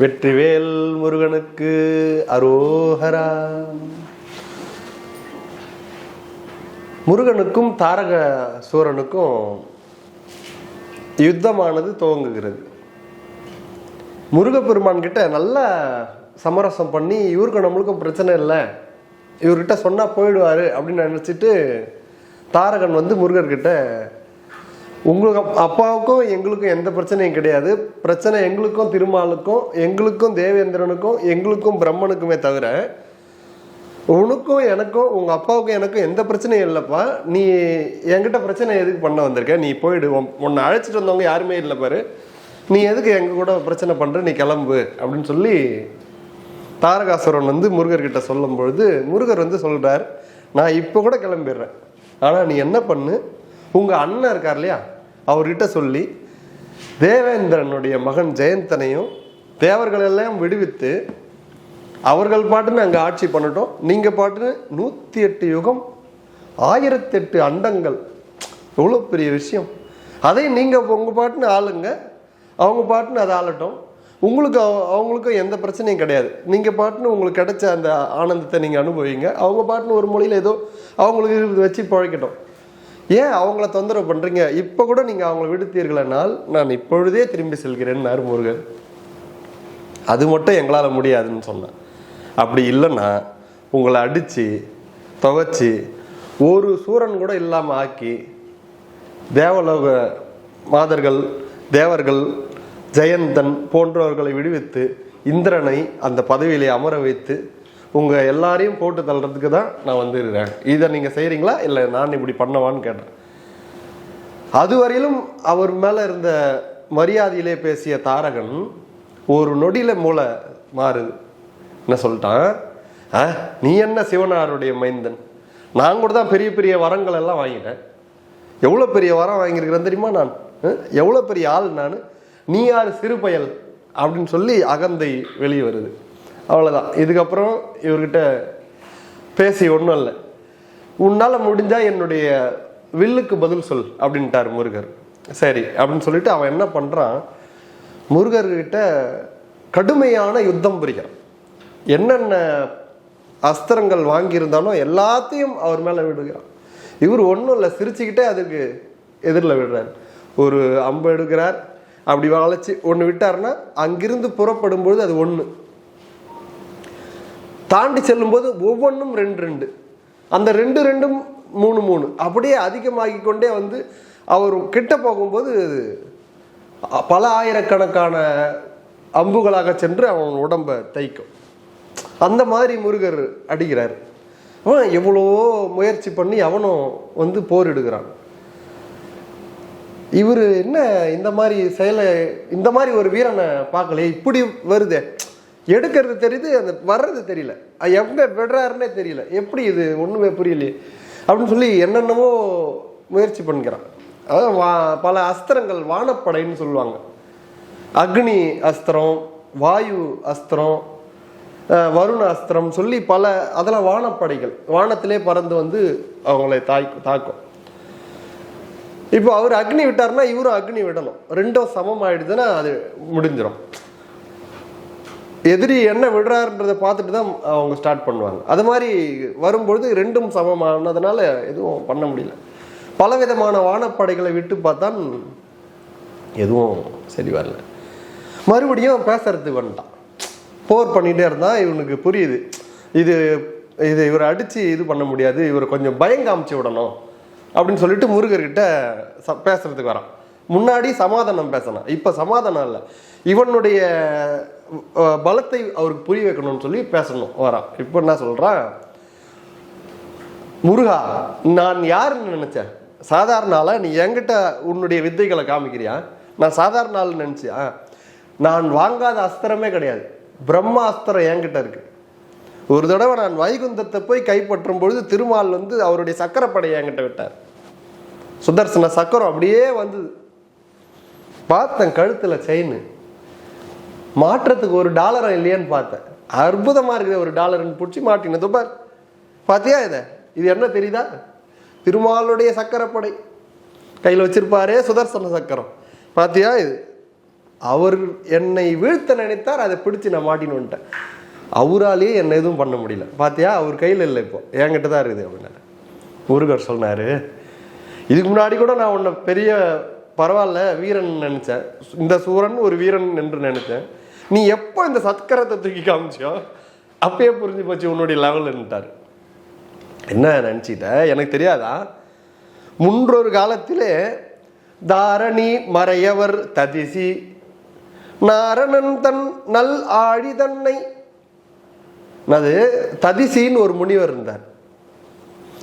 வெற்றிவேல் முருகனுக்கு அரோஹரா முருகனுக்கும் தாரக சூரனுக்கும் யுத்தமானது துவங்குகிறது. முருகப்பெருமான் கிட்ட நல்லா சமரசம் பண்ணி இவருக்கு நம்மளுக்கும் பிரச்சனை இல்லை. இவர்கிட்ட சொன்னா போயிடுவாரு அப்படின்னு நினைச்சிட்டு தாரகன் வந்து முருகர்கிட்ட உங்களுக்கு அப்பாவுக்கும் எங்களுக்கும் எந்த பிரச்சனையும் கிடையாது. பிரச்சனை எங்களுக்கும் திருமாலுக்கும் எங்களுக்கும் தேவேந்திரனுக்கும் எங்களுக்கும் பிரம்மனுக்குமே தவிர உனக்கும் எனக்கும் உங்கள் அப்பாவுக்கும் எனக்கும் எந்த பிரச்சனையும் இல்லைப்பா. நீ என்கிட்ட பிரச்சனை எதுக்கு பண்ண வந்திருக்க? நீ போயிடு. உன்னை அழைச்சிட்டு வந்தவங்க யாருமே இல்லை பாரு. நீ எதுக்கு எங்கள் கூட பிரச்சனை பண்ணுற நீ கிளம்பு. அப்படின்னு சொல்லி தாரகாசுரன் வந்து முருகர்கிட்ட சொல்லும் பொழுது முருகர் வந்து சொல்கிறார் நான் இப்போ கூட கிளம்பிடுறேன். ஆனால் நீ என்ன பண்ணு? உங்கள் அண்ணன் இருக்கார் இல்லையா? அவர்கிட்ட சொல்லி தேவேந்திரனுடைய மகன் ஜெயந்தனையும் தேவர்கள் எல்லாம் விடுவித்து அவர்கள் பாட்டுன்னு அங்கே ஆட்சி பண்ணட்டும். நீங்கள் பாட்டுன்னு நூற்றி எட்டு யுகம் ஆயிரத்தி எட்டு அண்டங்கள். எவ்வளோ பெரிய விஷயம். அதையும் நீங்கள் உங்கள் பாட்டுன்னு ஆளுங்க. அவங்க பாட்டுன்னு அதை ஆளட்டும். உங்களுக்கு அவ- அவங்களுக்கும் எந்த பிரச்சனையும் கிடையாது. நீங்கள் பாட்டுன்னு உங்களுக்கு கிடைச்ச அந்த ஆனந்தத்தை நீங்கள் அனுபவிங்க. அவங்க பாட்டுன்னு ஒரு மொழியில் ஏதோ அவங்களுக்கு வச்சு பழைக்கட்டும் ஏன் அவங்கள தொந்தரவு பண்ணுறீங்க இப்போ கூட நீங்கள் அவங்கள விடுத்தீர்களானால் நான் இப்பொழுதே திரும்பி செல்கிறேன் முருகன் அது மட்டும் எங்களால் முடியாதுன்னு சொன்னேன். அப்படி இல்லைன்னா உங்களை அடித்து துவைச்சி ஒரு சூரன் கூட இல்லாமல் ஆக்கி தேவலோக மாதர்கள் தேவர்கள் ஜெயந்தன் போன்றவர்களை விடுவித்து இந்திரனை அந்த பதவியிலே அமர வைத்து உங்கள் எல்லாரையும் போட்டு தள்ளுறதுக்கு தான் நான் வந்துடுறேன் இதை நீங்கள் செய்கிறீங்களா இல்லை நான் இப்படி பண்ணவான்னு கேட்டேன். அதுவரையிலும் அவர் மேலே இருந்த மரியாதையிலே பேசிய தாரகன் ஒரு நொடியில் மூளை மாறுது. என்ன சொல்லிட்டான்? "ஆ, நீ என்ன சிவனாருடைய மைந்தன்? நான் கூட தான் பெரிய பெரிய வரங்கள் எல்லாம் வாங்கிட்டேன். எவ்வளோ பெரிய வரம் வாங்கியிருக்கிறேன் தெரியுமா நான்? எவ்வளோ பெரிய ஆள் நான்? நீ யார் சிறு பயல்? அப்படின்னு சொல்லி அகந்தை வெளியே வருது. அவ்வளோதான் இதுக்கப்புறம் இவர்கிட்ட பேசி ஒன்றும் இல்லை. உன்னால் முடிஞ்சால் என்னுடைய வில்லுக்கு பதில் சொல் அப்படின்ட்டார் முருகர். சரி அப்படின்னு சொல்லிட்டு அவன் என்ன பண்ணுறான் முருகர்கிட்ட கடுமையான யுத்தம் புரிகிறான். என்னென்ன அஸ்திரங்கள் வாங்கியிருந்தாலும் எல்லாத்தையும் அவர் மேலே விடுகிறான். இவர் ஒன்றும் இல்லை சிரிச்சுக்கிட்டே அதுக்கு எதிரில் விடுறார். ஒரு அம்பு எடுக்கிறார் அப்படி வளைச்சு ஒன்று விட்டாருன்னா அங்கிருந்து புறப்படும் பொழுது அது ஒன்று தாண்டி செல்லும்போது ஒவ்வொன்றும் ரெண்டு ரெண்டு. அந்த ரெண்டு ரெண்டும் மூணு மூணு. அப்படியே அதிகமாகி கொண்டே வந்து அவர் கிட்ட போகும்போது பல ஆயிரக்கணக்கான அம்புகளாக சென்று அவன் உடம்பை தைக்கும் அந்த மாதிரி முருகர் அடிக்கிறார். அவன் எவ்வளோ முயற்சி பண்ணி அவனும் வந்து போரிடுகிறான். இவர் என்ன இந்த மாதிரி செயலை இந்த மாதிரி ஒரு வீரனை பார்க்கலையே? இப்படி வருதே. எடுக்கிறது தெரியுது அந்த வர்றது தெரியல. எங்கே விடுறாருன்னே தெரியல. எப்படி இது? ஒன்றுமே புரியலையே. அப்படின்னு சொல்லி என்னென்னமோ முயற்சி பண்ணிக்கிறான். அதாவது வா பல அஸ்திரங்கள் வானப்படைன்னு சொல்லுவாங்க. அக்னி அஸ்திரம் வாயு அஸ்திரம் வருண அஸ்திரம் சொல்லி பல அதெல்லாம் வானப்படைகள். வானத்திலே பறந்து வந்து அவங்களை தாய் தாக்கும். இப்போ அவர் அக்னி விட்டாருன்னா இவரும் அக்னி விடணும். ரெண்டும் சமம் ஆயிடுதுன்னா அது முடிஞ்சிடும் எதிரி என்ன விடுறாருன்றதை பார்த்துட்டு தான் அவங்க ஸ்டார்ட் பண்ணுவாங்க. அது மாதிரி வரும்பொழுது ரெண்டும் சமமானதுனால எதுவும் பண்ண முடியல. பலவிதமான வானப்படைகளை விட்டு பார்த்தான் எதுவும் சரி வரல. மறுபடியும் பேசுறதுக்கு வந்துட்டான் போர் பண்ணிகிட்டே இருந்தால் இவனுக்கு புரியுது. இது இது இவரை அடித்து இது பண்ண முடியாது இவரை கொஞ்சம் பயம் காமிச்சு விடணும். அப்படின்னு சொல்லிட்டு முருகர்கிட்ட ச- பேசுறதுக்கு வரான். முன்னாடி சமாதானம் பேசணும் இப்போ சமாதானம் இல்லை. இவனுடைய பலத்தை அவருக்கு புரிய வைக்கணும்னு சொல்லி பேசணும். வரான். இப்போ என்ன சொல்கிறான் முருகா நான் யாருன்னு நினச்சேன் சாதாரண ஆளாக நீ என்கிட்ட உன்னுடைய வித்தைகளை காமிக்கிறியா? நான் சாதாரண ஆள் நினச்சியா? நான் வாங்காத அஸ்திரமே கிடையாது. பிரம்மா அஸ்திரம் என்கிட்ட இருக்கு. ஒரு தடவை நான் வைகுந்தத்தை போய் கைப்பற்றும் பொழுது திருமால் வந்து அவருடைய சக்கரப்படை என்கிட்ட விட்டார். சுதர்சன சக்கரம் அப்படியே வந்தது. பார்த்தேன் கழுத்தில் செயின் மாற்றத்துக்கு ஒரு டாலரும் இல்லையான்னு பார்த்தேன். அற்புதமாக இருக்குது ஒரு டாலர்னு பிடிச்சி மாட்டினது. பார் பார்த்தியா இதை? இது என்ன தெரியுதா? திருமாலுடைய சக்கரப்படை. கையில் வச்சிருப்பாரே சுதர்சன சக்கரம். பார்த்தியா இது? அவர் என்னை வீழ்த்த நினைத்தார் அதை பிடிச்சி நான் மாட்டின்னு வந்துட்டேன். அவராலேயே என்னை எதுவும் பண்ண முடியல. பார்த்தியா அவர் கையில் இல்லை இப்போ. என்கிட்ட தான் இருக்குது அப்படின்னாரு. முருகர் சொன்னார் இதுக்கு முன்னாடி கூட நான் உன்னை பெரிய பரவாயில்ல வீரன் நினச்சேன். இந்த சூரன் ஒரு வீரன் என்று நினச்சேன் நீ எப்போ இந்த சத்கரத்தை தூக்கி காமிச்சியோ அப்பயே புரிஞ்சு போச்சு உன்னுடைய லெவல்ன்ட்டார் என்ன நினச்சிட்ட? எனக்கு தெரியாதா? முன்றொரு காலத்திலே தாரணி மறையவர் ததிசி நாரணன் தன் நல் ஆழி தன்னை. அது ததிசின்னு ஒரு முனிவர் இருந்தார்.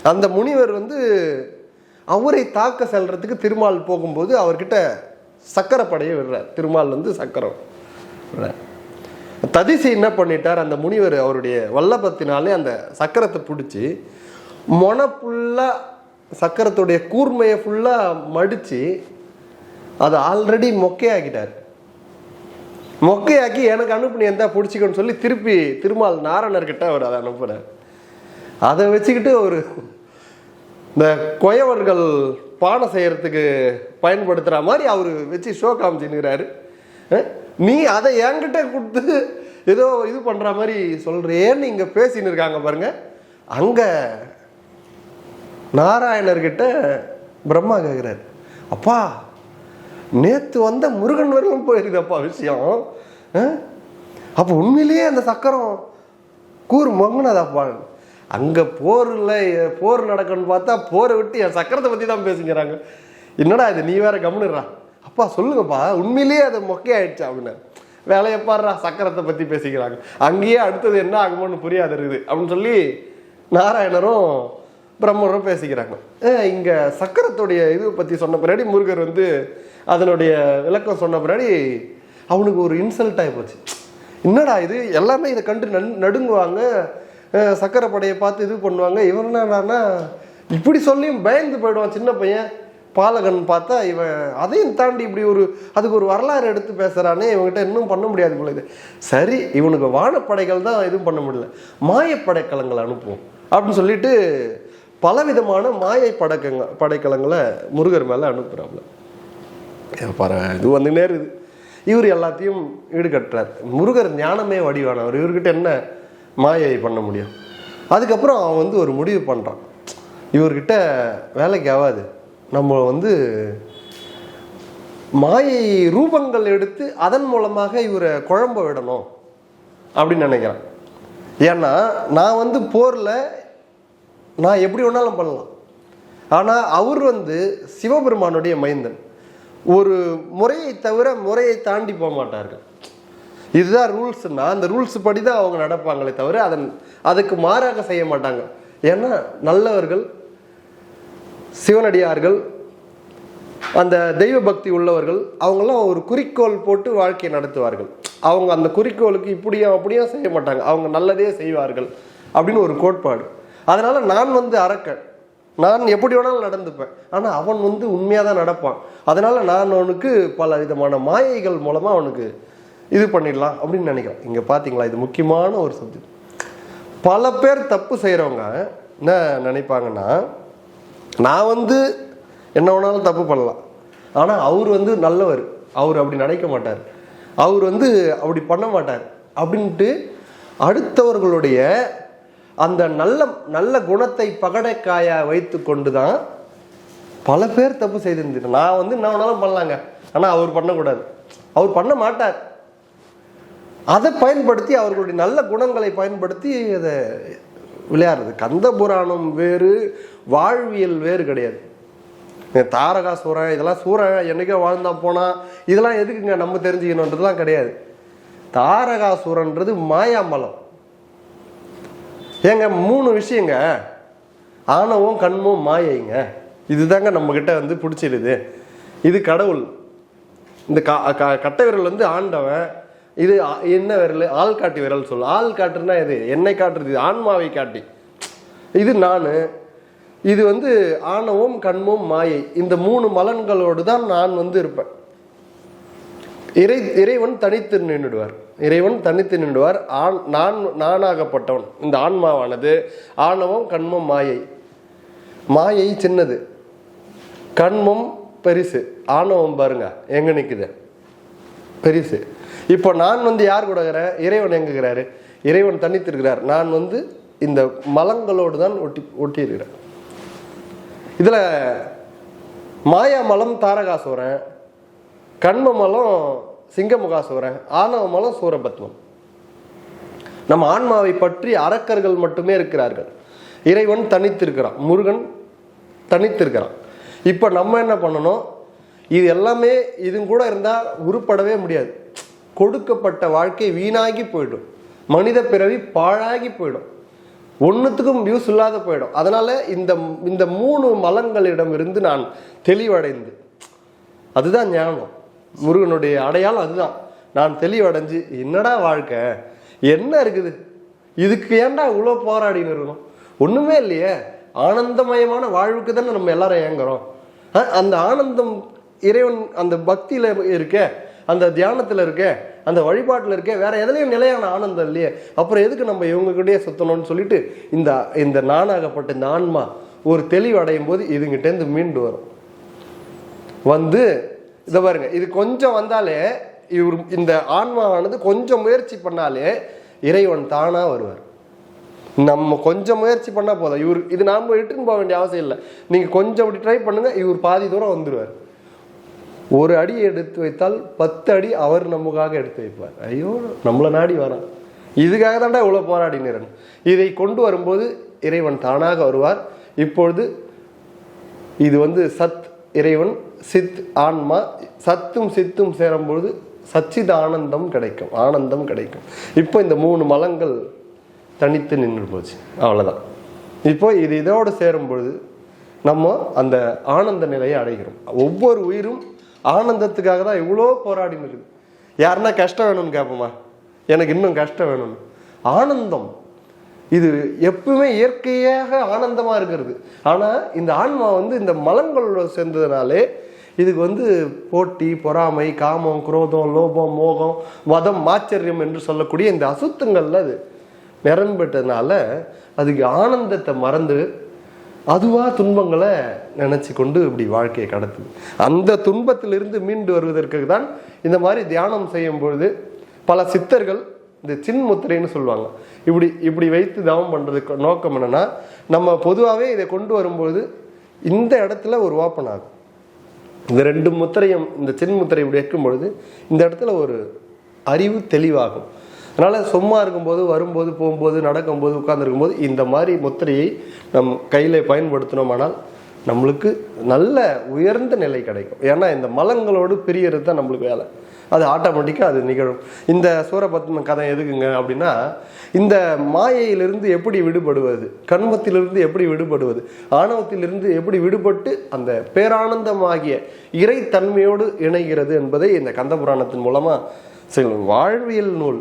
அந்த முனிவர் வந்து அவரை தாக்க செல்றதுக்கு திருமால் போகும்போது அவர்கிட்ட சக்கரப்படையை விடுறார். திருமால் வந்து சக்கரம் ததிசை ததிசி என்ன பண்ணிட்டார்? அந்த முனிவர் அவருடைய வல்லபத்தினாலே அந்த சக்கரத்தை பிடிச்சி மொன ஃபுல்லாக சக்கரத்துடைய கூர்மையை ஃபுல்லாக மடித்து அதை ஆல்ரெடி மொக்கையாக்கிட்டார். மொக்கையாக்கி எனக்கு அனுப்புனி எந்த பிடிச்சிக்கன்னு சொல்லி திருப்பி திருமால் நாரணர்கிட்ட அவர் அதை அனுப்புகிறார் அதை வச்சுக்கிட்டு ஒரு இந்த கொயவர்கள் பானை செய்கிறதுக்கு பயன்படுத்துகிற மாதிரி அவர் வச்சு ஷோ காமிச்சுன்னுக்கிறாரு. நீ அதை என்கிட்ட கொடுத்து ஏதோ இது பண்ணுற மாதிரி சொல்கிறேன்னு இங்கே பேசின்னு இருக்காங்க பாருங்க. அங்கே நாராயணர்கிட்ட பிரம்மா கேட்குறாரு அப்பா நேற்று வந்த முருகன் வரையும் போயிருக்குதப்பா விஷயம். அப்போ உண்மையிலேயே அந்த சக்கரம் கூறு மங்குனதாப்பா. அங்கே போரில் போர் நடக்கணும்னு பார்த்தா போரை விட்டு என் சக்கரத்தை பற்றி தான் பேசுங்கிறாங்க. என்னடா இது நீ வேற கம்னுடுறா அப்பா சொல்லுங்கப்பா உண்மையிலேயே அது மொக்கையாயிடுச்சு அப்படின்னு. வேலையை பாடுறா சக்கரத்தை பற்றி பேசிக்கிறாங்க. அங்கேயே அடுத்தது என்ன ஆகுமோன்னு புரியாது இருக்குது. அப்படின்னு சொல்லி நாராயணரும் பிரம்மரும் பேசிக்கிறாங்க. இங்கே சக்கரத்துடைய இது பற்றி சொன்ன பின்னாடி முருகர் வந்து அதனுடைய விளக்கம் சொன்ன பின்னாடி அவனுக்கு ஒரு இன்சல்ட் ஆகி போச்சு. என்னடா இது எல்லாமே இதை கண்டு நடுங்குவாங்க. சக்கரை படையை பார்த்து இது பண்ணுவாங்க. இவர் என்னடான்னா இப்படி சொல்லியும் பயந்து போயிடுவான் சின்ன பையன். பாலகன் பார்த்தா இவன் அதையும் தாண்டி இப்படி ஒரு அதுக்கு ஒரு வரலாறு எடுத்து பேசுகிறானே இவங்ககிட்ட இன்னும் பண்ண முடியாது போல இது. சரி இவனுக்கு வானப்படைகள் தான் எதுவும் பண்ண முடியல. மாயப்படைக்கலங்களை அனுப்புவோம் அப்படின்னு சொல்லிட்டு பலவிதமான மாயை படக்கங்க படைக்கலங்களை முருகர் மேலே அனுப்புகிறாப்புல பாரு இது வந்து நேருது இவர் எல்லாத்தையும் ஈடுகட்டுறார். முருகர் ஞானமே வடிவானவர். இவர்கிட்ட என்ன மாயை பண்ண முடியும். அதுக்கப்புறம் அவன் வந்து ஒரு முடிவு பண்ணுறான் இவர்கிட்ட வேலைக்கு ஆகாது. நம்ம வந்து மாயை ரூபங்கள் எடுத்து அதன் மூலமாக இவரை குழம்ப விடணும் அப்படின்னு நினைக்கிறான். ஏன்னா நான் வந்து போரில் நான் எப்படி வேணாலும் பண்ணலாம். ஆனால் அவர் வந்து சிவபெருமானுடைய மைந்தன். ஒரு முறையை தவிர முறையை தாண்டி போக மாட்டார்கள் இதுதான் ரூல்ஸ்னா அந்த ரூல்ஸ் படி தான் அவங்க நடப்பாங்களே தவிர அதன் அதுக்கு மாறாக செய்ய மாட்டாங்க. ஏன்னா நல்லவர்கள் சிவனடியார்கள் அந்த தெய்வ பக்தி உள்ளவர்கள் அவங்கெல்லாம் ஒரு குறிக்கோள் போட்டு வாழ்க்கையை நடத்துவார்கள். அவங்க அந்த குறிக்கோளுக்கு இப்படியும் அப்படியும் செய்ய மாட்டாங்க. அவங்க நல்லதே செய்வார்கள் அப்படின்னு ஒரு கோட்பாடு. அதனால நான் வந்து அரக்கன். நான் எப்படி வேணாலும் நடந்துப்பேன். ஆனால் அவன் வந்து உண்மையாக தான் நடப்பான். அதனால நான் அவனுக்கு பல விதமான மாயைகள் மூலமாக அவனுக்கு இது பண்ணிடலாம் அப்படின்னு நினைக்கிறோம் இங்கே பார்த்தீங்களா இது முக்கியமான ஒரு சப்ஜெக்ட் பல பேர் தப்பு செய்கிறவங்க என்ன நினைப்பாங்கன்னா நான் வந்து என்ன வேணாலும் தப்பு பண்ணலாம். ஆனால் அவர் வந்து நல்லவர். அவர் அப்படி நினைக்க மாட்டார். அவர் வந்து அப்படி பண்ண மாட்டார். அப்படின்ட்டு அடுத்தவர்களுடைய அந்த நல்ல நல்ல குணத்தை பகடைக்காய வைத்து கொண்டு தான் பல பேர் தப்பு செய்திருந்தது. நான் வந்து என்ன வேணாலும் பண்ணலாங்க. ஆனால் அவர் பண்ணக்கூடாது. அவர் பண்ண மாட்டார். அதை பயன்படுத்தி அவர்களுடைய நல்ல குணங்களை பயன்படுத்தி அதை விளையாடுறது. கந்த புராணம் வேறு வாழ்வியல் வேறு கிடையாது. தாரகா சூரன் இதெல்லாம் சூரன் என்னைக்கோ வாழ்ந்தா போனா இதெல்லாம் எதுக்குங்க நம்ம தெரிஞ்சுக்கணுன்றதுலாம் கிடையாது. தாரகாசூரன்றது மாயாமலம் ஏங்க மூணு விஷயங்க. ஆணவம் கண்மும் மாயைங்க. இதுதாங்க நம்ம கிட்ட வந்து பிடிச்சிடுது இது கடவுள். இந்த கா க- கட்டை விரல் வந்து ஆண்டவன் இது என்ன விரல்? ஆள் காட்டி விரல் சொல்லு. ஆள் காட்டுனா இது என்னை காட்டுறது. இது ஆன்மாவை காட்டி. இது நான். இது வந்து ஆணவம் கண்மும் மாயை. இந்த மூணு மலன்களோடு தான் நான் வந்து இருப்பேன். இறை இறைவன் தனித்து நின்றுடுவார் இறைவன் தனித்து நின்றுடுவார் ஆண் நான் நானாகப்பட்டவன். இந்த ஆன்மாவானது ஆணவம் கண்மம் மாயை. மாயை சின்னது. கண்மம் பெருசு. ஆணவம் பாருங்க. எங்க நிற்குது பெருசு. இப்போ நான் வந்து யார் கூட இருக்கிறேன்? இறைவன் எங்குகிறாரு? இறைவன் தனித்திருக்கிறார். நான் வந்து இந்த மலங்களோடு தான் ஒட்டி ஒட்டியிருக்கிறேன். இதில் மாயா மலம் தாரகாசுரன் கண்ம மலம் சிங்கமுகாசுரன் ஆணவ மலம் சூரபத்மம். நம்ம ஆன்மாவை பற்றி அரக்கர்கள் மட்டுமே இருக்கிறார்கள். இறைவன் தனித்திருக்கிறான். முருகன் தனித்திருக்கிறான். இப்போ நம்ம என்ன பண்ணணும்? இது எல்லாமே இது கூட இருந்தால் உருப்படவே முடியாது. கொடுக்கப்பட்ட வாழ்க்கை வீணாகி போயிடும். மனித பிறவி பாழாகி போயிடும். ஒன்றுத்துக்கும் யூஸ் இல்லாத போயிடும். அதனால இந்த இந்த மூணு மலங்களிடம் இருந்து நான் தெளிவடைந்து அதுதான் ஞானம். முருகனுடைய அடையாளம் அதுதான். நான் தெளிவடைஞ்சு என்னடா வாழ்க்கை? என்ன இருக்குது? இதுக்கு ஏன்டா இவ்வளோ போராடின்னு இருக்கணும்? ஒன்றுமே இல்லையே. ஆனந்தமயமான வாழ்வுக்கு தானே நம்ம எல்லாரும் ஏங்குறோம். அந்த ஆனந்தம் இறைவன் அந்த பக்தியில் இருக்கே அந்த தியானத்தில் இருக்கே அந்த வழிபாட்டில் இருக்கே வேற எதுலையும் நிலையான ஆனந்தம் இல்லையே. அப்புறம் எதுக்கு நம்ம இவங்ககிட்டயே சுத்தணும்னு சொல்லிட்டு இந்த இந்த நானாகப்பட்ட இந்த ஆன்மா ஒரு தெளிவு அடையும் போது இதுங்கிட்டேருந்து மீண்டு வரும். வந்து இதை பாருங்க இது கொஞ்சம் வந்தாலே இவர் இந்த ஆன்மாவானது கொஞ்சம் முயற்சி பண்ணாலே இறைவன் தானா வருவார். நம்ம கொஞ்சம் முயற்சி பண்ணால் போதும். இவர் இது நாம் இட்டுன்னு போக வேண்டிய அவசியம் இல்லை. நீங்கள் கொஞ்சம் அப்படி ட்ரை பண்ணுங்கள் இவர் பாதி தூரம் வந்துடுவார் ஒரு அடி எடுத்து வைத்தால் பத்து அடி அவர் நமக்காக எடுத்து வைப்பார். ஐயோ நம்மளை நாடி வரான். இதுக்காக தாண்டா இவ்வளோ போராடினேன் இதை கொண்டு வரும்போது இறைவன் தானாக வருவார். இப்பொழுது இது வந்து சத் இறைவன் சித் ஆன்மா சத்தும் சித்தும் சேரும்பொழுது சச்சித் ஆனந்தம் கிடைக்கும் ஆனந்தம் கிடைக்கும். இப்போ இந்த மூணு மலங்கள் தனித்து நின்று போச்சு. அவ்வளோதான் இப்போ இது இதோடு சேரும் பொழுது நம்ம அந்த ஆனந்த நிலையை அடைகிறோம். ஒவ்வொரு உயிரும் ஆனந்தத்துக்காக தான் இவ்வளோ போராடின்னு இருக்குது. யாருன்னா கஷ்டம் வேணும்னு கேட்போமா எனக்கு இன்னும் கஷ்டம் வேணும்னு. ஆனந்தம். இது எப்பவுமே இயற்கையாக ஆனந்தமாக இருக்கிறது. ஆனால் இந்த ஆன்மா வந்து இந்த மலங்களோட சேர்ந்ததுனாலே இதுக்கு வந்து போட்டி பொறாமை காமம் குரோதம் லோபம் மோகம் மதம் மாச்சரியம் என்று சொல்லக்கூடிய இந்த அசுத்தங்கள்ல அது நிரம்பிட்டதுனால அதுக்கு ஆனந்தத்தை மறந்து அதுவா துன்பங்களை நினைச்சு கொண்டு இப்படி வாழ்க்கையை கடத்துது. அந்த துன்பத்திலிருந்து மீண்டு வருவதற்கு தான் இந்த மாதிரி தியானம் செய்யும் பொழுது பல சித்தர்கள் இந்த சின்முத்திரைன்னு சொல்லுவாங்க. இப்படி இப்படி வைத்து தவம் பண்ணுறதுக்கு நோக்கம் என்னன்னா நம்ம பொதுவாகவே இதை கொண்டு வரும்பொழுது இந்த இடத்துல ஒரு ஓப்பன் ஆகும். இந்த ரெண்டு முத்திரையும் இந்த சின்முத்திரை இப்படி வைக்கும் பொழுது இந்த இடத்துல ஒரு அறிவு தெளிவாகும். அதனால் சும்மா இருக்கும்போது வரும்போது போகும்போது நடக்கும்போது உட்காந்துருக்கும்போது இந்த மாதிரி முத்திரையை நம் கையில் பயன்படுத்தினோமானால் நம்மளுக்கு நல்ல உயர்ந்த நிலை கிடைக்கும். ஏன்னா இந்த மலங்களோடு பிரியறது தான் நம்மளுக்கு வேலை. அது ஆட்டோமேட்டிக்காக அது நிகழும். இந்த சூரபத்ம கதை எதுக்குங்க அப்படின்னா இந்த மாயையிலிருந்து எப்படி விடுபடுவது கண்மத்திலிருந்து எப்படி விடுபடுவது ஆணவத்திலிருந்து எப்படி விடுபட்டு அந்த பேரானந்தமாகிய இறைத்தன்மையோடு இணைகிறது என்பதை இந்த கந்த புராணத்தின் மூலமாக வாழ்வியல் நூல்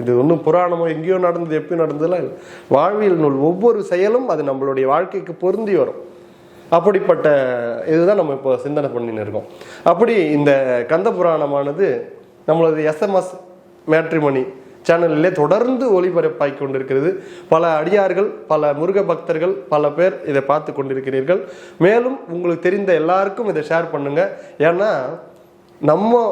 இது ஒன்றும் புராணமோ எங்கேயோ நடந்தது எப்பயும் நடந்ததுலாம் இல்லை வாழ்வியல் நூல் ஒவ்வொரு செயலும் அது நம்மளுடைய வாழ்க்கைக்கு பொருந்தி வரும். அப்படிப்பட்ட இதுதான் நம்ம இப்போ சிந்தனை பண்ணின்னு இருக்கோம். அப்படி இந்த கந்த புராணமானது நம்மளது எஸ்எம்எஸ் மேட்ரிமணி சேனலிலே தொடர்ந்து ஒளிபரப்பாகி கொண்டிருக்கிறது. பல அடியார்கள் பல முருக பக்தர்கள் பல பேர் இதை பார்த்து கொண்டிருக்கிறீர்கள். மேலும் உங்களுக்கு தெரிந்த எல்லாருக்கும் இதை ஷேர் பண்ணுங்க. ஏன்னா நம்ம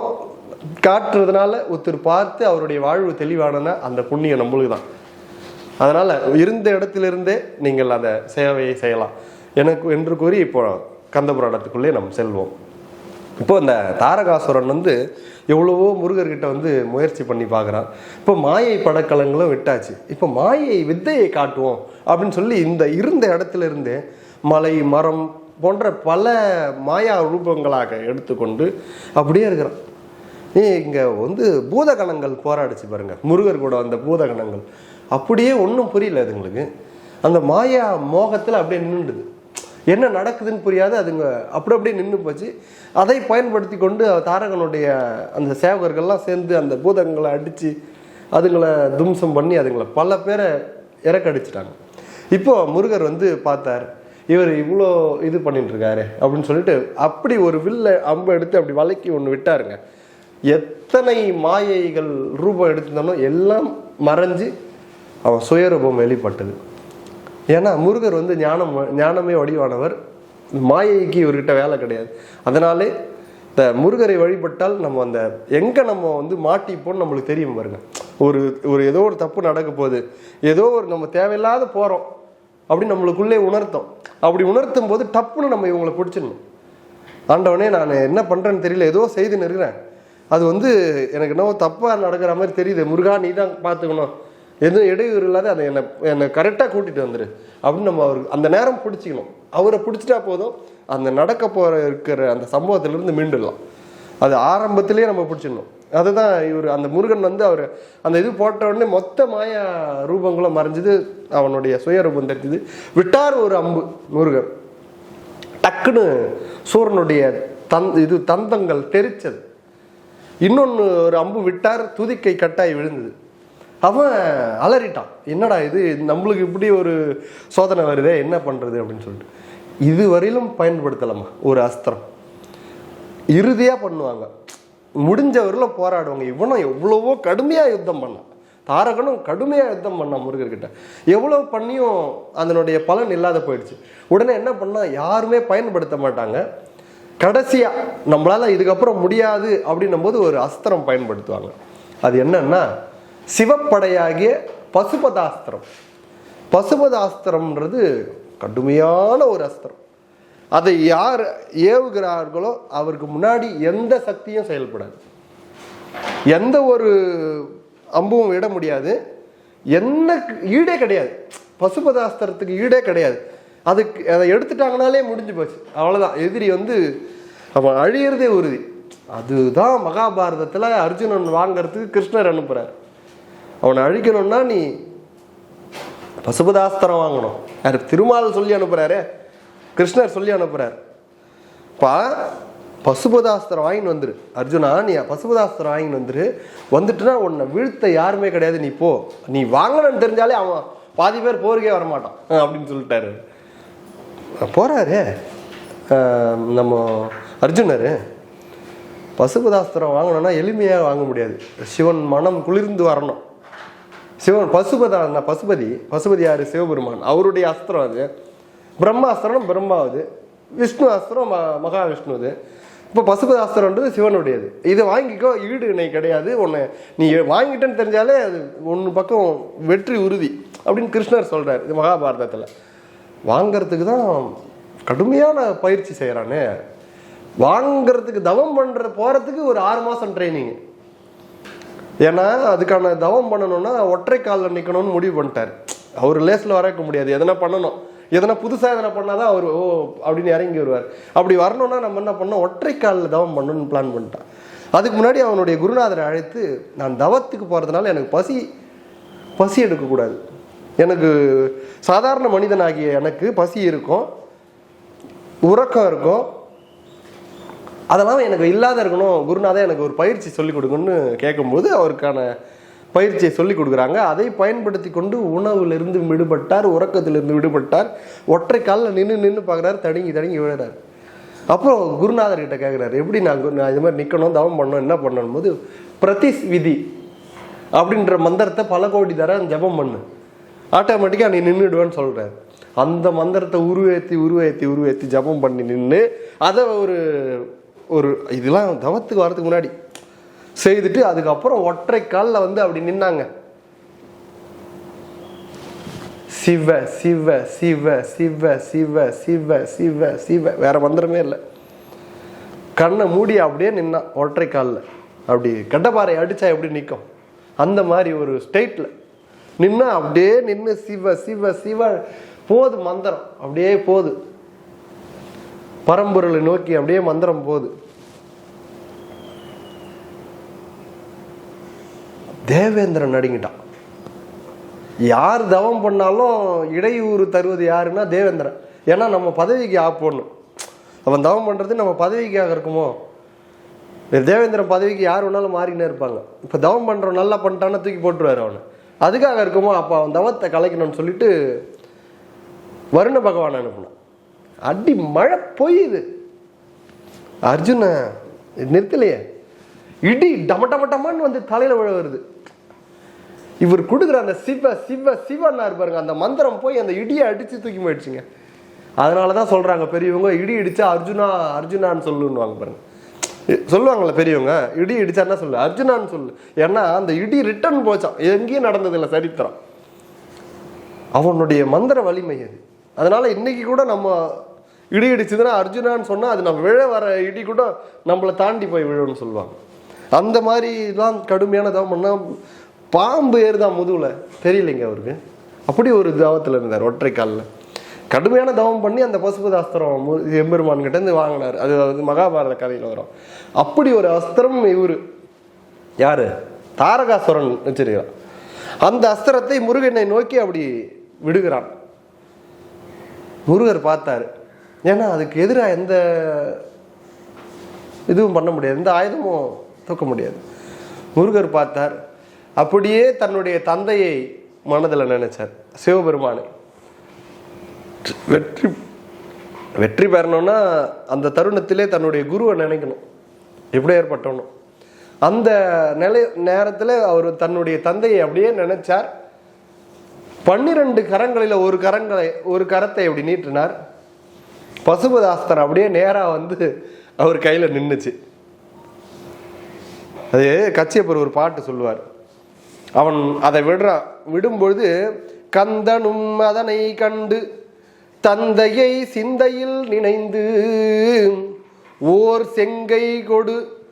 காட்டுறதுனால ஒருத்தர் பார்த்து அவருடைய வாழ்வு தெளிவானனா அந்த புண்ணியம் நம்மளுக்கு தான். அதனால் இருந்த இடத்திலிருந்தே நீங்கள் அந்த சேவையை செய்யலாம். எனக்கு என்று கூறி இப்போ கந்தபுராணத்துக்குள்ளே நாம் செல்வோம். இப்போ இந்த தாரகாசுரன் வந்து எவ்வளவோ முருகர்கிட்ட வந்து முயற்சி பண்ணி பார்க்குறான். இப்போ மாயை படக்கலங்களும் விட்டாச்சு. இப்போ மாயை வித்தையை காட்டுவோம் அப்படின்னு சொல்லி இந்த இருந்த இடத்துல இருந்தே மலை மரம் போன்ற பல மாயா ரூபங்களாக எடுத்துக்கொண்டு அப்படியே இருக்கிறான். இங்கே வந்து பூதகணங்கள் போராடிச்சு பாருங்கள் முருகர் கூட அந்த பூதகணங்கள். அப்படியே ஒன்றும் புரியல அதுங்களுக்கு. அந்த மாயா மோகத்தில் அப்படியே நின்றுடுது என்ன நடக்குதுன்னு புரியாது அதுங்க அப்படி அப்படியே நின்று போச்சு. அதை பயன்படுத்தி கொண்டு தாரகனுடைய அந்த சேவகர்கள்லாம் சேர்ந்து அந்த பூதங்களை அடித்து அதுங்களை தும்சம் பண்ணி அதுங்களை பல பேரை இறக்கடிச்சிட்டாங்க. இப்போ முருகர் வந்து பார்த்தார் இவர் இவ்வளோ இது பண்ணிட்டுருக்காரு அப்படின்னு சொல்லிட்டு அப்படி ஒரு வில்ல அம்பை எடுத்து அப்படி வளைக்கி ஒன்று விட்டாருங்க. எத்தனை மாயைகள் ரூபம் எடுத்திருந்தோம்னா எல்லாம் மறைஞ்சு அவன் சுயரூபம் வெளிப்பட்டது. ஏன்னா முருகர் வந்து ஞானம் ஞானமே வடிவானவர். மாயைக்கு இவர்கிட்ட வேலை கிடையாது. அதனாலே இந்த முருகரை வழிபட்டால் நம்ம அந்த எங்கே நம்ம வந்து மாட்டிப்போன்னு நம்மளுக்கு தெரியும் பாருங்க. ஒரு ஒரு ஏதோ ஒரு தப்பு நடக்க போகுது. ஏதோ ஒரு நம்ம தேவையில்லாத போகிறோம் அப்படின்னு நம்மளுக்குள்ளே உணர்த்தோம். அப்படி உணர்த்தும் போது டப்புன்னு நம்ம இவங்களை பிடிச்சிடணும். ஆண்டவனே நான் என்ன பண்ணுறேன்னு தெரியல. ஏதோ செய்து நிற்கிறேன். அது வந்து எனக்கு என்னவோ தப்பாக நடக்கிற மாதிரி தெரியுது. முருகா நீ தான் பார்த்துக்கணும். எதுவும் இடையூறு இல்லாத அதை என்னை என்னை கரெக்டாக கூட்டிகிட்டு வந்துரு. அப்படின்னு நம்ம அவருக்கு அந்த நேரம் பிடிச்சிக்கணும். அவரை பிடிச்சிட்டா போதும். அந்த நடக்க போகிற இருக்கிற அந்த சம்பவத்திலிருந்து மீண்டுடலாம். அது ஆரம்பத்திலேயே நம்ம பிடிச்சிடணும். அதுதான் இவர் அந்த முருகன் வந்து அவர் அந்த இது போட்ட உடனே மொத்த மாயா ரூபங்களும் மறைஞ்சது. அவனுடைய சுயரூபம் தெரிஞ்சது. விட்டார் ஒரு அம்பு முருகன் டக்குன்னு சூரனுடைய தந் இது தந்தங்கள் தெரிச்சது. இன்னொன்று ஒரு அம்பு விட்டார் துதிக்கை கட்டாய் விழுந்தது. அவன் அலறிட்டான். என்னடா இது? நம்மளுக்கு இப்படி ஒரு சோதனை வருதே என்ன பண்ணுறது அப்படின்னு சொல்லிட்டு. இதுவரையிலும் பயன்படுத்தலாமா ஒரு அஸ்திரம். இறுதியாக பண்ணுவாங்க. முடிஞ்சவரில் போராடுவாங்க. இவனும் எவ்வளவோ கடுமையாக யுத்தம் பண்ணான். தாரகனும் கடுமையாக யுத்தம் பண்ணான் முருகர்கிட்ட. எவ்வளோ பண்ணியும் அதனுடைய பலன் இல்லாத போயிடுச்சு. உடனே என்ன பண்ணால் யாருமே பயன்படுத்த மாட்டாங்க. கடைசியாக நம்மளால் இதுக்கப்புறம் முடியாது அப்படின்னும் போது ஒரு அஸ்திரம் பயன்படுத்துவாங்க. அது என்னன்னா சிவப்படையாகிய பசுபதாஸ்திரம். பசுபதாஸ்திரம்ன்றது கடுமையான ஒரு அஸ்திரம். அதை யார் ஏவுகிறார்களோ அவருக்கு முன்னாடி எந்த சக்தியும் செயல்படாது. எந்த ஒரு அம்பும் விட முடியாது. என்ன ஈடே கிடையாது. பசுபதாஸ்திரத்துக்கு ஈடே கிடையாது. அதுக்கு அதை எடுத்துட்டாங்கனாலே முடிஞ்சு போச்சு. அவ்வளோதான் எதிரி வந்து அவன் அழியிறதே உறுதி. அதுதான் மகாபாரதத்தில் அர்ஜுனன் வாங்குறதுக்கு கிருஷ்ணர் அனுப்புகிறார் அவனை அழிக்கணும்னா நீ பசுபதாஸ்திரம் வாங்கணும். யார் திருமால் சொல்லி அனுப்புகிறாரு கிருஷ்ணர் சொல்லி அனுப்புகிறார் பா பசுபதாஸ்திரம் வாங்கின்னு வந்துரு. அர்ஜுனா நீ பசுபதாஸ்திரம் வாங்கின்னு வந்துரு. வந்துட்டுனா உன்னை வீழ்த்த யாருமே கிடையாது. நீ போ. நீ வாங்கணும்னு தெரிஞ்சாலே அவன் பாதி பேர் போருக்கே வரமாட்டான். அப்படின்னு சொல்லிட்டாரு. போகிறாரு நம்ம அர்ஜுனர். பசுபதாஸ்திரம் வாங்கணும்னா எளிமையாக வாங்க முடியாது. சிவன் மனம் குளிர்ந்து வரணும். சிவன் பசுபதா பசுபதி பசுபதி யார்? சிவபெருமான். அவருடைய அஸ்திரம் அது. பிரம்மாஸ்திரம் பிரம்மாவது விஷ்ணு அஸ்திரம் ம- மகாவிஷ்ணுது இப்போ பசுபதாஸ்திரம்ன்றது சிவனுடையது. இதை வாங்கிக்கோ ஈடு இணை கிடையாது. ஒன்று நீ வாங்கிட்டேன்னு தெரிஞ்சாலே அது ஒன்று பக்கம் வெற்றி உறுதி அப்படின்னு கிருஷ்ணர் சொல்கிறார் இது மகாபாரதத்தில். வாங்கிறதுக்கு தான் கடுமையான பயிற்சி செய்கிறானே வாங்கிறதுக்கு தவம் பண்ணுற போகிறதுக்கு ஒரு ஆறு மாதம் ட்ரைனிங் ஏன்னா அதுக்கான தவம் பண்ணணும்னா ஒற்றை காலில் நிற்கணும்னு முடிவு பண்ணிட்டார். அவர் லேஸில் வரக்க முடியாது. எதனா பண்ணணும். எதனா புதுசாக எதனா பண்ணாதான் அவர் ஓ அப்படின்னு இறங்கி வருவார். அப்படி வரணும்னா நம்ம என்ன பண்ணோம் ஒற்றை காலில் தவம் பண்ணணும்னு பிளான் பண்ணிட்டான். அதுக்கு முன்னாடி அவனுடைய குருநாதரை அழைத்து நான் தவத்துக்கு போகிறதுனால எனக்கு பசி பசி எடுக்கக்கூடாது. எனக்கு சாதாரண மனிதனாகிய எனக்கு பசி இருக்கும் உறக்கம் இருக்கும். அதெல்லாம் எனக்கு இல்லாத இருக்கணும். குருநாதா எனக்கு ஒரு பயிற்சி சொல்லிக் கொடுங்கன்னு கேட்கும்போது அவருக்கான பயிற்சியை சொல்லிக் கொடுக்குறாங்க. அதை பயன்படுத்தி கொண்டு உணவுலேருந்து விடுபட்டார் உறக்கத்திலிருந்து விடுபட்டார். ஒற்றை காலில் நின்று நின்று பார்க்குறாரு தடுங்கி தடுங்கி விழுறாரு. அப்புறம் குருநாதர் கிட்ட கேட்குறாரு எப்படி நான் குரு- நான் இது மாதிரி நிற்கணும் தவம் பண்ணணும் என்ன பண்ணணும் போது பிரதிஸ் விதி அப்படின்ற மந்திரத்தை பல கோடி தர ஜெபம் பண்ணு. ஆட்டோமேட்டிக்காக நீ நின்றுடுவேன்னு சொல்கிற அந்த மந்திரத்தை உருவேற்றி உருவேத்தி உருவேத்தி ஜெபம் பண்ணி நின்று அதை ஒரு ஒரு இதெல்லாம் தவத்துக்கு வரதுக்கு முன்னாடி செய்துட்டு அதுக்கப்புறம் ஒற்றை காலில் வந்து அப்படி நின்னாங்க. சிவ சிவ சிவ சிவ சிவ சிவ சிவ சிவ. வேற மந்திரமே இல்லை. கண்ணை மூடி அப்படியே நின்னான் ஒற்றை காலில். அப்படி கட்டப்பாறை அடித்தா எப்படி நிற்கும் அந்த மாதிரி ஒரு ஸ்டேட்டில் நின்று அப்படியே நின்று சிவ சிவ சிவ போது மந்திரம். அப்படியே போது. பரம்பொருளை நோக்கி அப்படியே மந்திரம் போது. தேவேந்திரன் நடுங்கிட்டான். யார் தவம் பண்ணாலும் இடையூறு தருவது யாருன்னா தேவேந்திரன். ஏன்னா நம்ம பதவிக்கு ஆப்போடணும். அவன் தவம் பண்ணுறது நம்ம பதவிக்காக இருக்குமோ? தேவேந்திரன் பதவிக்கு யார் வேணாலும் மாறினே இருப்பாங்க. இப்போ தவம் பண்ணுறோம் நல்லா பண்ணிட்டான்னா தூக்கி போட்டுருவாரு அவனை. அதுக்காக இருக்குமோ அப்போ அவன் தவத்தை கலைக்கணும்னு சொல்லிட்டு வருண பகவான் அனுப்புனான். அடி மழை பொய்யுது. அர்ஜுன நிறுத்தலையே. இடி டம டம டமான்னு வந்து தலையில விழ வருது. இவர் கொடுக்குற அந்த சிவ சிவ சிவன்னா பாருங்க அந்த மந்திரம் போய் அந்த இடியை அடிச்சு தூக்கி போயிடுச்சுங்க. அதனால தான் சொல்கிறாங்க பெரியவங்க இடி இடிச்சா அர்ஜுனா அர்ஜுனான்னு சொல்லுன்னுவாங்க பாருங்க. சொல்லுவாங்கல்ல பெரியவங்க இடி இடிச்சான்னா சொல்லு. அர்ஜுனான்னு சொல்லு. ஏன்னா அந்த இடி ரிட்டர்ன் போச்சான் எங்கேயும் நடந்ததில்லை சரித்திரம். அவனுடைய மந்திர வலிமை அது. அதனால இன்னைக்கு கூட நம்ம இடி இடிச்சதுன்னா அர்ஜுனான்னு சொன்னால் அது நம்ம விழ வர இடி கூட நம்மளை தாண்டி போய் விழுன்னு சொல்லுவாங்க. அந்த மாதிரி தான் கடுமையான தவம் பண்ணா பாம்பு ஏறுதான் முதுகில். தெரியலைங்க அவருக்கு. அப்படி ஒரு தவத்தில் இருந்தார் ஒற்றை காலில். கடுமையான தவம் பண்ணி அந்த பசுபத அஸ்திரம் மு- எம்பெருமான் கிட்ட இருந்து வாங்கினார். அது வந்து மகாபாரத கதையில் வரும். அப்படி ஒரு அஸ்திரம் இவரு. யாரு? தாரகாசுரன் வச்சிருக்கிறான். அந்த அஸ்திரத்தை முருகனை நோக்கி அப்படி விடுகிறான். முருகர் பார்த்தாரு. ஏன்னா அதுக்கு எதிராக எந்த இதுவும் பண்ண முடியாது. எந்த ஆயுதமும் தூக்க முடியாது. முருகர் பார்த்தார். அப்படியே தன்னுடைய தந்தையை மனதில் நினைச்சார். சிவபெருமானை. வெற்றி வெற்றி பெறணும்னா அந்த தருணத்திலே தன்னுடைய குருவை நினைக்கணும். எப்படி ஏற்பட்டணும் அந்த நிலை நேரத்தில் அவர் தன்னுடைய தந்தையை அப்படியே நினைச்சார். பன்னிரண்டு கரங்களில் ஒரு கரங்களை ஒரு கரத்தை அப்படி நீட்டினார். பசுபதாஸ்தர் அப்படியே நேராக வந்து அவர் கையில் நின்றுச்சு அது கச்சியப்பர் ஒரு பாட்டு சொல்லுவார். அவன் அதை விடுறான் விடும்பொழுது கந்தனும் அதனை கண்டு தந்தையை சிந்தையில் நினைந்து ஓர் செங்கை கொடு.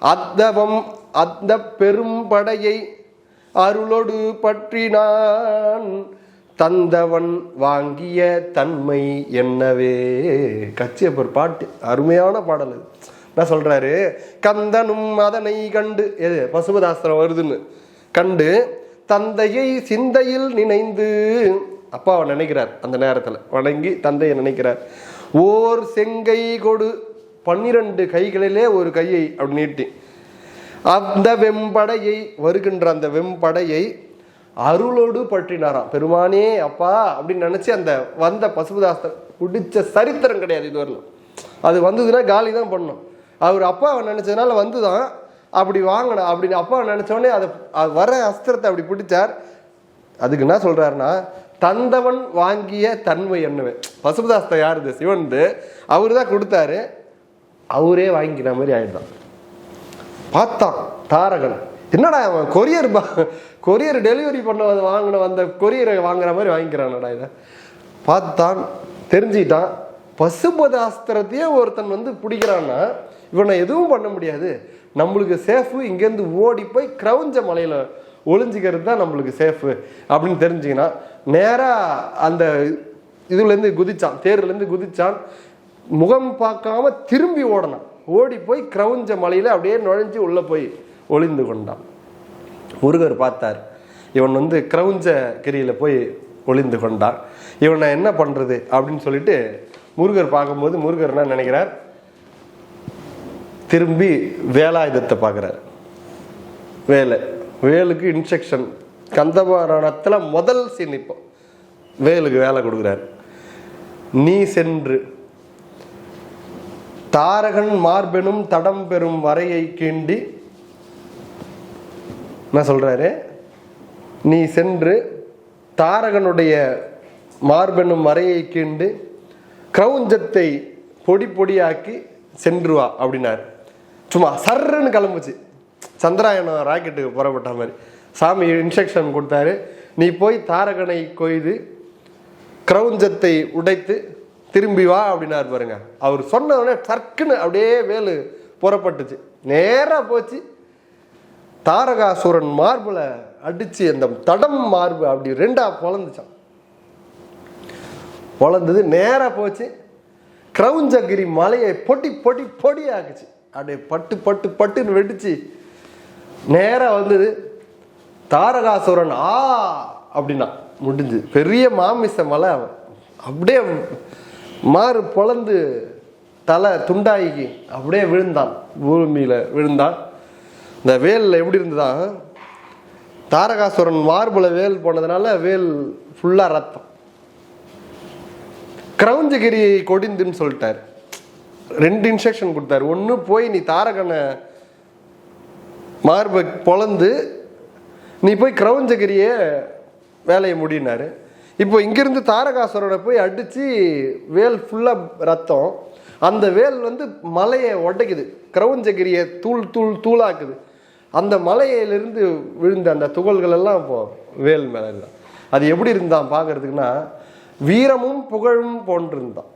அத்தவம் அந்த பெரும்படையை அருளொடு பற்றினான். தந்தவன் வாங்கிய தன்மை என்னவே? கச்சியப்பர் பாட்டு. அருமையான பாடல் அது என்ன சொல்றாரு? கந்தனும் அதனை கண்டு. எது? பசுபதாஸ்திரம் வருதுன்னு. கண்டு தந்தையை சிந்தையில் நினைந்து அப்பாவை நினைக்கிறார் அந்த நேரத்தில். வணங்கி தந்தையை நினைக்கிறார். ஓர் செங்கை கொடு. பன்னிரண்டு கைகளிலே ஒரு கையை அப்படி நீட்டி. அந்த வெம்படையை வருகின்ற அந்த வெம்படையை அருளோடு பற்றினாராம். பெருமானே அப்பா அப்படின்னு நினைச்சு அந்த வந்த பசுபதாஸ்தர் பிடிச்ச சரித்திரம் கிடையாது இது வரலாம் அது வந்ததுன்னா காலி தான் பண்ணும். அவர் அப்பாவை நினைச்சதுனால வந்துதான். அப்படி வாங்கின அப்படின்னு அப்பாவை நினைச்சோடனே அதை வர அஸ்திரத்தை அப்படி பிடிச்சார். அதுக்கு என்ன சொல்றாருன்னா தந்தவன் வாங்கிய தன்மை என்னவே? பசுபதாஸ்தர் யார் இது? சிவன் அவரு தான் கொடுத்தாரு. அவரே வாங்கிக்கிற மாதிரி ஆயிடுதான். பார்த்தான் தாரகன். என்னடா அவன் கொரியர் கொரியர் டெலிவரி பண்ண வாங்கின வந்த கொரியரை வாங்குற மாதிரி வாங்கிக்கிறானடா இதை. பார்த்தான் தெரிஞ்சிட்டான். பசுபதாஸ்திரத்தையே ஒருத்தன் வந்து பிடிக்கிறான்னா இவனை எதுவும் பண்ண முடியாது. நம்மளுக்கு சேஃபு இங்கேருந்து ஓடி போய் கிரவுஞ்ச மலையில் ஒளிஞ்சிக்கிறது தான் நம்மளுக்கு சேஃபு அப்படின்னு தெரிஞ்சிங்கன்னா நேராக அந்த இதுலேருந்து குதிச்சான் தேர்லேருந்து குதிச்சான். முகம் பார்க்காம திரும்பி ஓடனான். ஓடி போய் கிரவுஞ்ச மலையில் அப்படியே நுழைஞ்சு உள்ளே போய் ஒளிந்து கொண்டான். முருகர் பார்த்தார் இவன் வந்து கிரவுஞ்ச கிரியில் போய் ஒளிந்து கொண்டான். இவனை என்ன பண்ணுறது அப்படின்னு சொல்லிட்டு முருகர் பார்க்கும்போது முருகர் என்ன நினைக்கிறார்? திரும்பி வேலாயுதத்தை பார்க்குறார். வேலை வேலுக்கு இன்ஸ்ட்ரக்ஷன் கந்தபாரணத்தில் முதல் சீன் இப்போ. வேலுக்கு வேலை கொடுக்குறாரு. நீ சென்று தாரகன் மார்பெனும் தடம் பெறும் வரையை கீண்டி என்ன சொல்கிறாரு நீ சென்று தாரகனுடைய மார்பெனும் வரையை கீண்டு கிரௌஞ்சத்தை பொடி பொடியாக்கி சென்று வா அப்படின்னாரு. சும்மா சர்ன்னு கிளம்புச்சு. சந்திராயணம் ராக்கெட்டுக்கு புறப்பட்ட மாதிரி. சாமி இன்ஸ்ட்ரக்ஷன் கொடுத்தாரு. நீ போய் தாரகனை கொய்து கிரௌஞ்சத்தை உடைத்து திரும்பி வா அப்படின்னாரு பாருங்க. அவர் சொன்ன உடனே டக்குன்னு அப்படியே வேலு புறப்பட்டுச்சு. நேராக போச்சு. தாரகாசுரன் மார்பில் அடித்து அந்த தடம் மார்பு அப்படி ரெண்டாக பொழந்துச்சான் பொழந்தது நேராக போச்சு. கிரௌஞ்சகிரி மலையை பொட்டி பொட்டி பொடி ஆக்குச்சு. அப்படியே பட்டு பட்டு பட்டுன்னு வெடிச்சு நேராக வந்தது. தாரகாசுரன் ஆ அப்படின்னா. முடிஞ்சு. பெரிய மாமிச மலை அவன். அப்படியே மாறு பொழந்து தலை துண்டாகி அப்படியே விழுந்தான். பூமியில் விழுந்தான். இந்த வேலில் எப்படி இருந்ததா? தாரகாசுரன் மார்புல வேல் போனதுனால வேல் ஃபுல்லாக ரத்தம். கிரௌஞ்சகிரி கொடிந்துன்னு சொல்லிட்டார். ரெண்டு இன்ஸ்ட்ரக்ஷன் கொடுத்தாரு. ஒன்று போய் நீ தாரகனை மார்பை பொழந்து நீ போய் கிரௌஞ்சகிரியே வேலையை முடினாரு. இப்போ இங்கிருந்து தாரகாசுரனை போய் அடித்து வேல் ஃபுல்லாக ரத்தம். அந்த வேல் வந்து மலையை உடைக்குது. கிரௌஞ்சகிரியை தூள் தூள் தூளாக்குது. அந்த மலையிலிருந்து விழுந்த அந்த துகள்கள் எல்லாம் இப்போ வேல் மேலே இருந்தான். அது எப்படி இருந்தான் பார்க்கறதுக்குன்னா வீரமும் புகழும் போன்றிருந்தான்.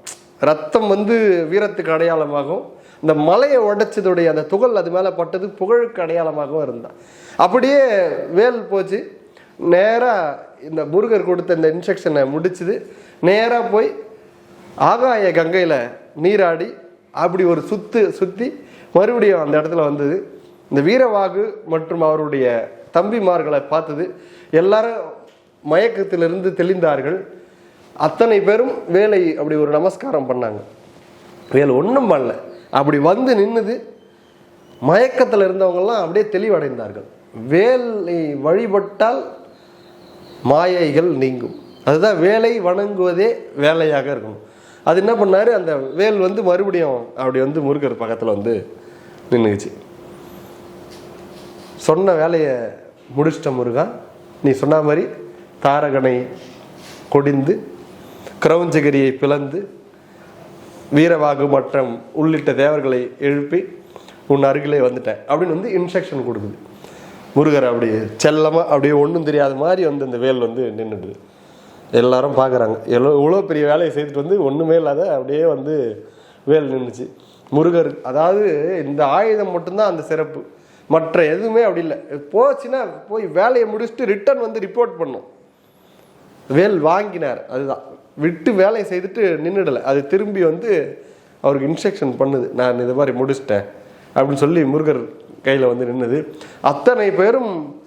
ரத்தம் வந்து வீரத்துக்கு அடையாளமாகும். இந்த மலையை உடைச்சதுடைய அந்த துகள் அது மேலே பட்டது புகழுக்கு அடையாளமாகவும் இருந்தான். அப்படியே வேல் போச்சு. நேராக இந்த முருகர் கொடுத்த இந்த இன்ஸ்ட்ரக்ஷனை முடிச்சுது. நேராக போய் ஆகாய கங்கையில் நீராடி அப்படி ஒரு சுத்து சுற்றி மறுபடியும் அந்த இடத்துல வந்தது. இந்த வீரவாகு மற்றும் அவருடைய தம்பிமார்களை பார்த்தது. எல்லாரும் மயக்கத்திலிருந்து தெளிந்தார்கள். அத்தனை பேரும் வேலை அப்படி ஒரு நமஸ்காரம் பண்ணாங்க. வேல் ஒன்றும் பண்ணல. அப்படி வந்து நின்னுது. மயக்கத்தில் இருந்தவங்கெல்லாம் அப்படியே தெளிவடைந்தார்கள். வேலை வழிபட்டால் மாயைகள் நீங்கும். அதுதான் வேலை வணங்குவதே வேலையாக இருக்கும். அது என்ன பண்ணார்? அந்த வேல் வந்து மறுபடியும் அப்படி வந்து முருகர் பக்கத்தில் வந்து நின்றுச்சு சொன்ன வேலையை முடிச்சிட்ட முருகா நீ சொன்ன மாதிரி தாரகனை கொடிந்து கிரௌஞ்சகிரியை பிளந்து வீரவாகு மற்றும் உள்ளிட்ட தேவர்களை எழுப்பி உன் அருகிலே வந்துட்டேன். அப்படின்னு வந்து இன்ஸ்ட்ரக்ஷன் கொடுக்குது. முருகர் அப்படி செல்லமாக அப்படியே ஒன்றும் தெரியாத மாதிரி வந்து இந்த வேல் வந்து நின்றுடுது எல்லாரும் பார்க்குறாங்க எவ்வளோ இவ்வளோ பெரிய வேலையை செய்துட்டு வந்து ஒன்றுமே இல்லாத அப்படியே வந்து வேல் நின்றுச்சு முருகர் அதாவது இந்த ஆயுதம் மட்டும்தான் அந்த சிறப்பு. மற்ற எதுவுமே அப்படி இல்லை. போச்சுன்னா போய் வேலையை முடிச்சுட்டு ரிட்டர்ன் வந்து ரிப்போர்ட் பண்ணும். வேல் வாங்கினார். அதுதான். விட்டு வேலையை செய்துட்டு நின்றுடலை அது திரும்பி வந்து அவருக்கு இன்ஸ்ட்ரக்ஷன் பண்ணுது. நான் இது மாதிரி முடிச்சிட்டேன் அப்படின்னு சொல்லி முருகர் கையில் வந்து நின்றுது அத்தனை பேரும்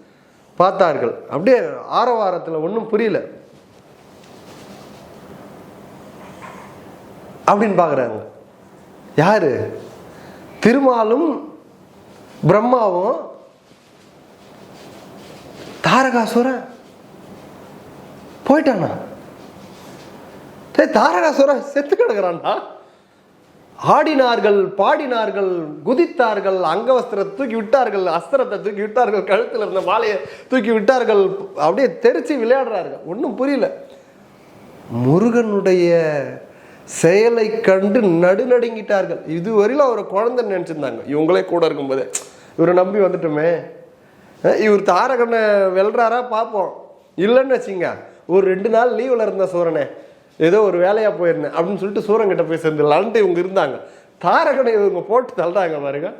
பார்த்தார்கள். அப்படியே ஆரவாரத்தில் ஒன்றும் புரியல. அப்படின்னு பார்க்குறாங்க. யாரு? திருமாலும் பிரம்மாவும் தாரகாசுரன். போயிட்டானா? தாரகாசுர செத்து கிடக்குறான்டா. ஆடினார்கள் பாடினார்கள் குதித்தார்கள் அங்கவஸ்திரத்தை தூக்கி விட்டார்கள் அஸ்திரத்தை தூக்கி விட்டார்கள் கழுத்தில் இருந்த மாலையை தூக்கி விட்டார்கள் அப்படியே தெரிச்சு விளையாடுறார்கள் ஒன்றும் புரியல. முருகனுடைய செயலை கண்டு நடுநடுங்கிட்டார்கள். இதுவரையிலும் அவரை குழந்தை நினைச்சிருந்தாங்க. இவங்களே கூட இருக்கும்போதே. இவரை நம்பி வந்துட்டோமே. இவர் தாரகனை வெல்றாரா பார்ப்போம். இல்லைன்னு வச்சுங்க ஒரு ரெண்டு நாள் லீவில் இருந்த சூரனே ஏதோ ஒரு வேலையாக போயிருந்தேன் அப்படின்னு சொல்லிட்டு சூரங்கிட்ட போய் சேர்ந்துடலான்ட்டு இவங்க இருந்தாங்க. தாரகனை இவங்க போட்டு தள்ளுறாங்க பாருங்க.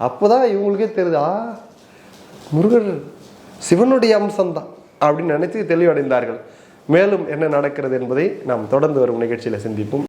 அப்போதான் இவங்களுக்கே தெரியுதா முருகர் சிவனுடைய அம்சம்தான் அப்படின்னு நினைத்து தெளிவடைந்தார்கள். மேலும் என்ன நடக்கிறது என்பதை நாம் தொடர்ந்து வரும் நிகழ்ச்சியில் சிந்திப்போம்.